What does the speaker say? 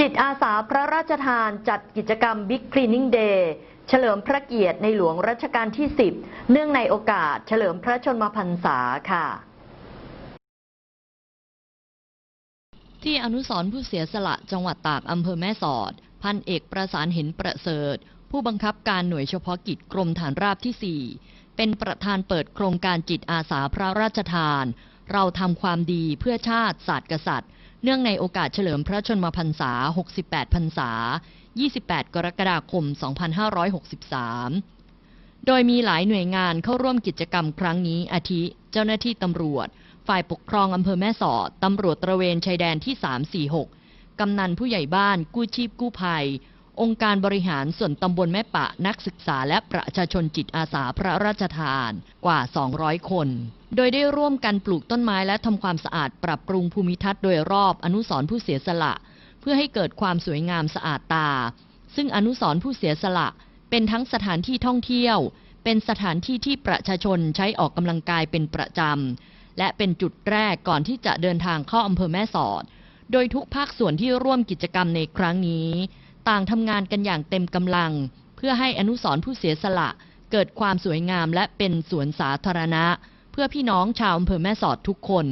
จิตอาสาพระราชทานจัดกิจกรรม Big Cleaning Day เฉลิมพระเกียรติในหลวงรัชกาลที่ 10 เนื่องในโอกาสเฉลิมพระชนมพรรษาค่ะ ที่อนุสรผู้เสียสละจังหวัดตากอำเภอแม่สอด พันเอกประสานเห็นประเสริฐ ผู้บังคับการหน่วยเฉพาะกิจกรมฐานราบที่ 4 เป็นประธานเปิดโครงการจิตอาสาพระราชทาน เราทำความดีเพื่อชาติศาสตร์กษัตริย์ เนื่องในโอกาสเฉลิมพระชนมพรรษา 68 พรรษา 28 กรกฎาคม 2563 โดยมีหลายหน่วยงานเข้าร่วมกิจกรรมครั้งนี้ อาทิ เจ้าหน้าที่ตำรวจ ฝ่ายปกครองอำเภอแม่สอดตำรวจตระเวนชายแดนที่ 346 กำนันผู้ใหญ่บ้าน กู้ชีพกู้ภัย องค์การบริหารส่วนตำบลแม่ปะนักศึกษาและประชาชนจิตอาสาพระราชทานกว่า 200 คน โดยได้ร่วมกันปลูกต้นไม้และทำความสะอาดปรับปรุงภูมิทัศน์โดยรอบอนุสรณ์ผู้เสียสละ เพื่อให้เกิดความสวยงามสะอาดตา ซึ่งอนุสรณ์ผู้เสียสละ เป็นทั้งสถานที่ท่องเที่ยว เป็นสถานที่ที่ประชาชนใช้ออกกำลังกายเป็นประจำและเป็นจุดแรกก่อนที่จะเดินทางเข้าอำเภอแม่สอด โดยทุกภาคส่วนที่ร่วมกิจกรรมในครั้งนี้ ต่างทำงานกันอย่างเต็มกำลัง เพื่อให้อนุสรณ์ผู้เสียสละเกิดความสวยงามและเป็นสวนสาธารณะ เพื่อพี่น้องชาวอำเภอแม่สอดทุกคน